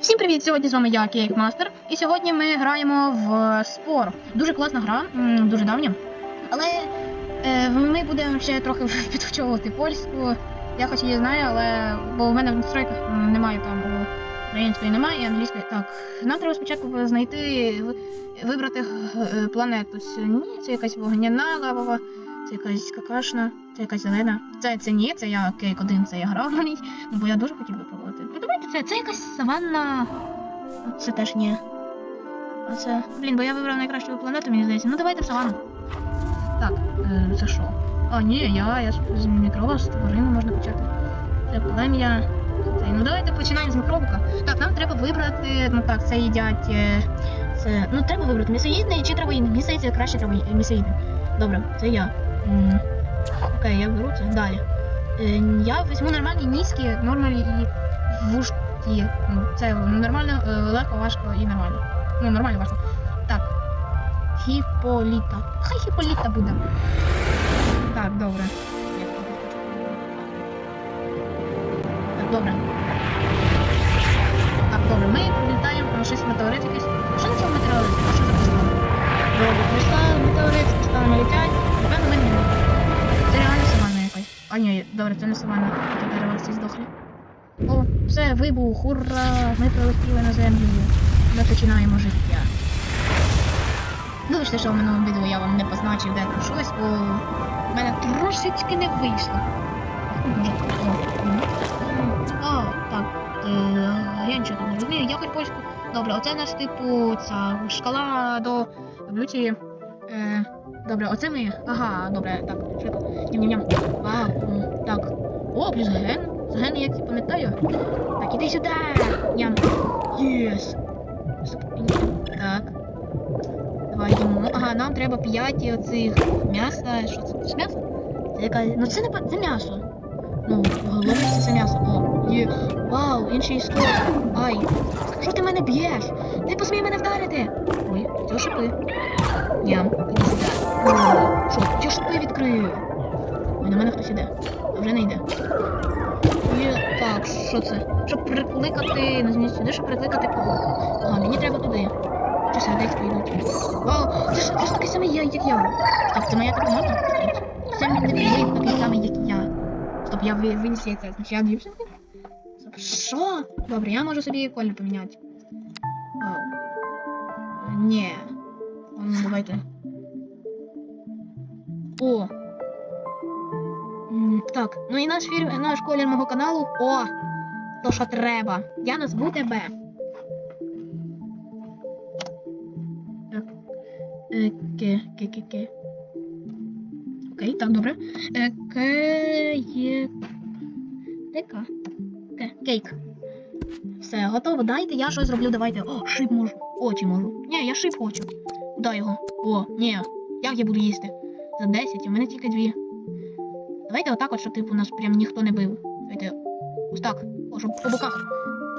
Всім привіт! Сьогодні з вами я, Кейкмастер, і сьогодні ми граємо в спор. Дуже класна гра, дуже давня. Але е, ми будемо ще трохи підвчовувати польську. Я хоч її знаю, але бо в мене в настройках немає там української немає і англійської. Так, нам треба спочатку знайти, вибрати планету. Ні, це якась вогняна лавова, це якась какашна, це якась зелена. Це, це ні, це я Кейк 1, це я грав на ній, ну, бо я дуже хотів випробувати. Ну давайте це, це якась саванна. Це теж ні. А це. Блін, бо я вибрав найкращу планету, мені здається. Ну давайте в саванну. Так, е, це що? А, ні, я, я з- мікроба з тварини можна почати. Це плем'я. Ну давайте починаємо з мікробика. Так, нам треба вибрати. Ну так, це їдять. е, Це. Ну треба вибрати м'ясоїдний чи травоїдний. Мені здається, краще траво... м'ясоїдний. Добре, це я. Окей, я беру це. Далі. Е, Я візьму нормальні низькі, нормальні і вужкі. Ну, Це нормально, е, легко, важко і нормально. Ну, нормально важко. Так. Хіполіта. Хай Хіполіта буде. Так, добре. Так, добре. Так, добре. Ми прилітаємо щось метеорит якийсь. А ні, добре, це не саванна. Це дерева всі здохлі. О, все, вибух, ура! Ми прилетіли на землю. Ми починаємо життя. Вибачте, що в минулому відео я вам не позначив, де там щось, бо в мене трошечки не вийшло. О, так. Е, я нічого не розумію, я хоч польську. Добре, оце у нас типу ця шкала до еволюції. Е, добре, оце ми. Ага, добре, так, швидко. Ням-ням-ням. Вау, так. О, плюс ген. Ген я пам'ятаю. Так, іди сюди. Ням. Єс. Так. Давай йдемо. Ага, нам треба 5 оцих м'яса. Що це? Це м'ясо? Це яка. Ну це не це м'ясо. Ну, головне це, м'ясо. О, є. Вау, інший стол. Ай. Що ти мене б'єш? Ти посмій мене вдарити. Ой, це шипи. Ням, іди сюди. Що, ті шипи відкрию. Ой, на мене хтось іде. Вже не йде. Є, так, що це? Щоб прикликати, назвіть сюди, щоб прикликати кого? Ага, мені треба туди. Чи сердечко йдуть. Вау, це ж, ж такий самий я, як я. Стоп, це моя така? Це мій не такий самий, як я. Стоп, я виніс яйце, значить я дівчинка? Стоп, що? Добре, я можу собі колір поміняти. Вау. Ні. Давайте. О. Так, ну і наш фільм, наш колір мого каналу. О! То що треба. Я назву тебе. Так. Е, ке, ке, ке, ке. Окей, так, добре. Е, ке, є... Дека. Ке, кейк. Все, готово. Дайте, я щось зроблю, давайте. О, шип можу. Очі можу. Ні, я шип хочу. Куди його? О, ні. Як я буду їсти? За 10, у мене тільки дві. Давайте отак от, щоб типу нас прям ніхто не бив. Давайте ось так. О, щоб по боках.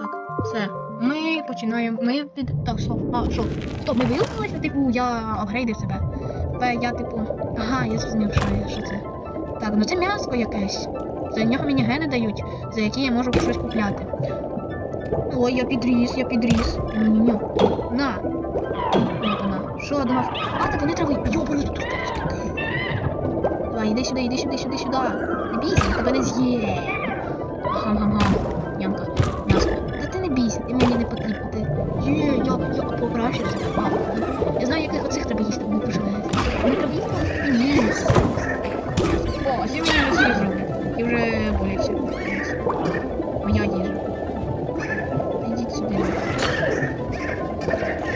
Так, все. Ми починаємо. Ми під. Так, стоп. А, що? Стоп, ми вилупилися, типу, я апгрейдив себе. Тепер я, типу. Ага, я зрозумів, що, я- що це. Так, ну це м'ясо якесь. За нього мені гени дають, за які я можу щось купляти. Ой, я підріс, я підріс. Ні-ні-ні. На. Що думав? А, так вони трави. Йобані тут такі. Давай, іди сюди, іди сюди, сюди, сюди. Не бійся, я тебе не з'їм. Гам-гам-гам. Ямка. М'яско. Та ти не бійся, ти мені не потрібен. Ти... Є, я, я покращився. Я знаю, яких оцих треба їсти, вони поживають. Вони треба їсти? Ні. О, мені не з'їздив. Ти вже боїшся. Моя їжа. Ідіть сюди.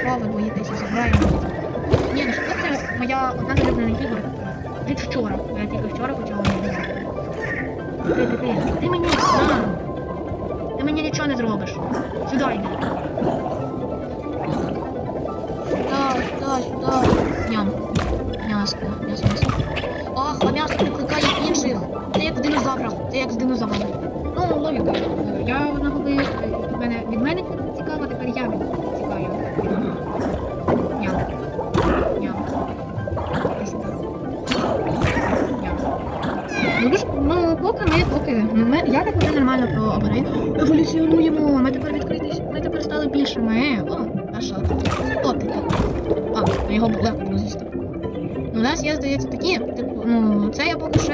Що ви боїтеся, ну що моя одна з улюблених. Від вчора. Я тільки вчора почала грати. Ти, ти, ти. Ти мені на. Ти мені нічого не зробиш. Сюди йди. Сюди, сюди, сюди. Ням. М'яско, м'ясо, м'ясо. Ах, а м'ясо прикликає інших. Це як з динозавром. Це як з динозавром. Ну, логіка. Ми, поки. Ну, ми, я так вже нормально про апгрейд. Еволюціонуємо. Ми тепер відкритись. Ми більшими. О, а що тут? О, ти. А, його легко було з'їсти. У нас є, здається, такі, типу, ну, це я поки ще,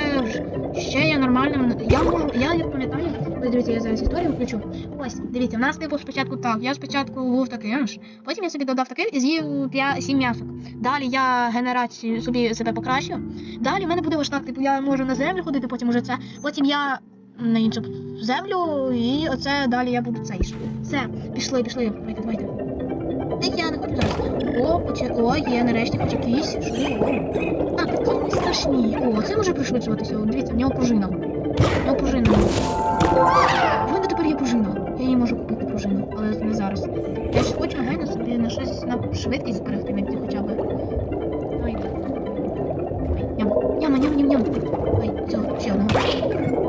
ще є нормальним. Я можу, я як пам'ятаю, дивіться, я зараз історію включу. Ось, дивіться, в нас типу спочатку так. Я спочатку був такий, аж, потім я собі додав такий і з'їв 7 м'ясок. Далі я генерацію собі себе покращив. Далі в мене буде ось так, типу, я можу на землю ходити, потім уже це. Потім я на іншу землю, і оце далі я буду цей. Все, пішли, пішли. Давайте, давайте. Не хочу. О, поче... О, є нарешті. Що? А, не страшні. О, це може пришвидшуватися. Дивіться, в нього пружина. В нього пружина. В мене тепер є пружина. Я її можу купити пружину, але не зараз. Я ж хочу гайно собі на щось на швидкість зберегти хоча б. Ой. Ням, няма, ням, ням, ням. Ой, цього, ще одного.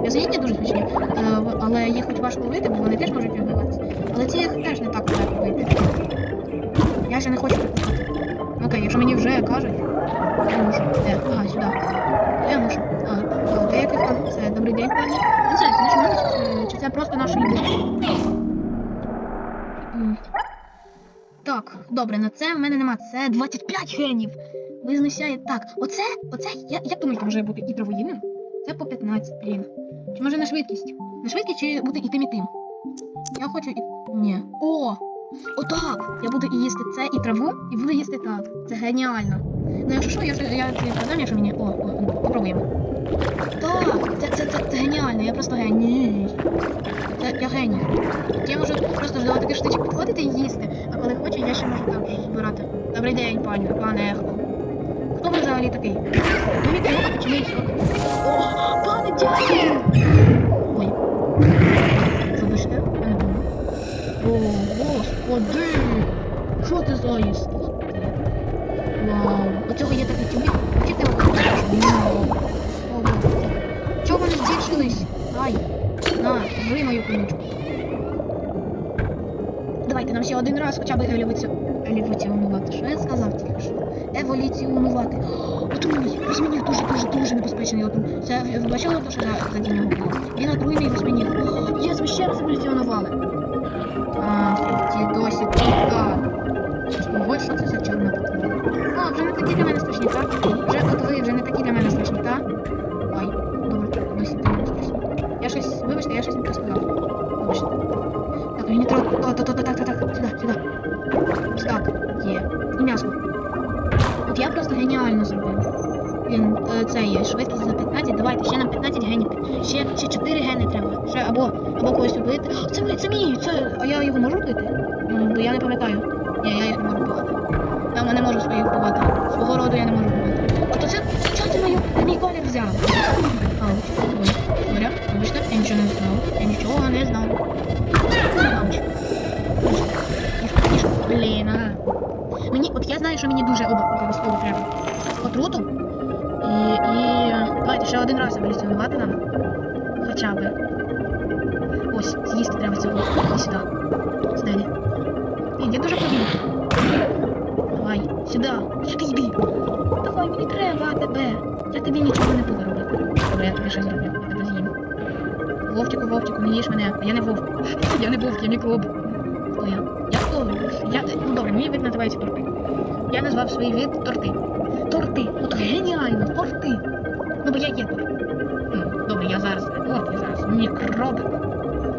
М'ясоїдні дуже смачні, е, але їх хоч важко ловити, бо вони теж можуть вбиватися. Але ці їх теж не так не хочу припускати. Окей, якщо мені вже кажуть, я можу. Де? Ага, сюди. Я можу. А, а деяких там це добрий день, знаю, це наш менеджер, чи це просто наш лідер. Так, добре, на це в мене нема. Це 25 генів. Визначає. Так, оце, оце, я, як думаєте, може бути і травоїдним? Це по 15, блін. Чи може на швидкість? На швидкість чи бути і тим, і тим? Я хочу і. Ні. О! Отак! Я буду їсти це і траву, і буду їсти так. Це геніально. Ну якщо що, я, ж- я це продам, якщо мені. О, о, попробуємо. Так, це, це, це, це геніально, я просто геній. Це я геній. Я можу просто до таких штучок підходити і їсти, а коли хочу, я ще можу так збирати. Добрий день, пані, пане Ехо. Хто ви взагалі такий? Мій чи мій? О, пане дядю! Ой. Вибачте, я не думаю. О, господи! Що це за істоти? Вау! У є такий тюбік. Чи ти! Чого вони збільшились? Ай! На, жри мою колючку. Давайте нам ще один раз хоча б еволюцію. Еволюціонувати. Що я сказав тільки що? Еволюціонувати. Отруйний. Восьминіг дуже, дуже, небезпечний отру. Це ви бачили, що за, за нього було? Він отруйний восьминіг. Єс, ми ще раз еволюціонували. Досі вже не такі для мене страшні, так? Вже от вже не такі для мене страшні, так? Ой, добре, досі для. Я щось, вибачте, я щось не сказав. Сюди, сюди. Так, є. М'ясо. От я просто геніально зробив. Він е, це є швидкість за 15. Давайте ще нам 15 генів. Ще, ще 4 гени треба. Ще або, або когось убити. Це мій, це. А я його можу вбити? Ну, бо я не пам'ятаю. Ні, я їх не можу вбивати. Я не можу своїх вбивати. Свого роду я не можу вбивати. А то це, що ти мою, мій колір взяв? Ауч, ой, Боря, вибачте, я нічого не знав. Я нічого не знав. Ауч. Блін, а. Мені, от я знаю, що мені дуже обов'язково треба. Отруту. І, і давайте ще один раз еволюціонувати нам. Сюди. Який бій. Давай, мені треба тебе. Я тобі нічого не буду робити. Добре, я тобі щось зроблю. Я тебе з'їм. Вовчику, Вовчику, не їж мене. Я не вовк. Я не вовк, я мікроб. Хто я? Я хто? Я... Ну добре, мій вид називається торти. Я назвав свій вид торти. Торти. От геніально, торти. Ну бо я є торт. Добре, я зараз. От я зараз. Мікроб.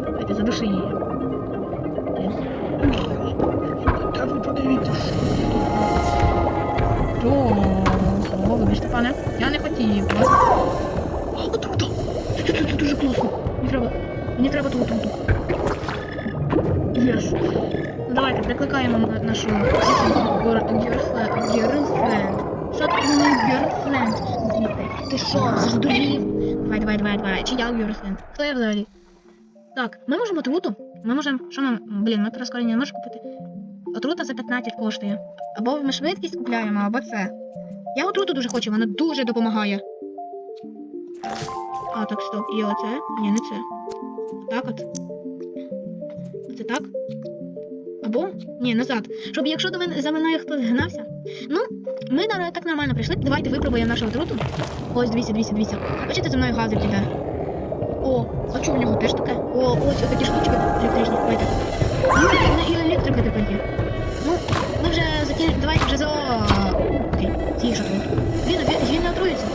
Давайте задуши її. Пане. Я не хотів. Отрута! Це, дуже класно. Мені треба. Мені треба ту отруту. Єс. Ну давайте прикликаємо на- нашу герлфренд. Що ти мені герлфренд? Ти що, здурів? Давай, давай, давай, давай. Чи я герлфренд? Хто я взагалі? Так, ми можемо отруту. Ми можемо. Що нам. Блін, ми прискорення не можемо купити. Отрута за 15 коштує. Або ми швидкість купляємо, або це. Я отруту дуже хочу, вона дуже допомагає. А, так, стоп. І оце? Ні, не це. Так от. Це так? Або? Ні, назад. Щоб якщо до мене за мною хтось гнався. Ну, ми так нормально прийшли. Давайте випробуємо нашу отруту. Ось, дивіться, дивіться, дивіться. Бачите, за мною газик іде. О, а чого в нього теж таке? О, ось отакі штучки електричні. Давайте. Ну, і електрика тепер є. Ну, ми вже закінчили. Давайте вже за. Тише тут. Він, він, не отруїться.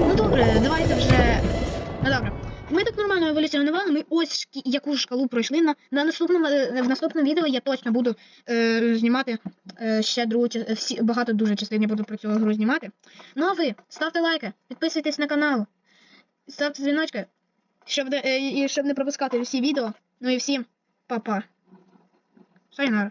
Ну добре, давайте вже. Ну добре. Ми так нормально еволюціонували, ми ось яку шкалу пройшли. На, на наступному, е, в наступному відео я точно буду е, знімати е, ще другу ча- всі, багато дуже частин я буду про цю гру знімати. Ну а ви ставте лайки, підписуйтесь на канал, ставте дзвіночки, щоб, е, щоб не пропускати всі відео. Ну і всім па-па. Сайонара.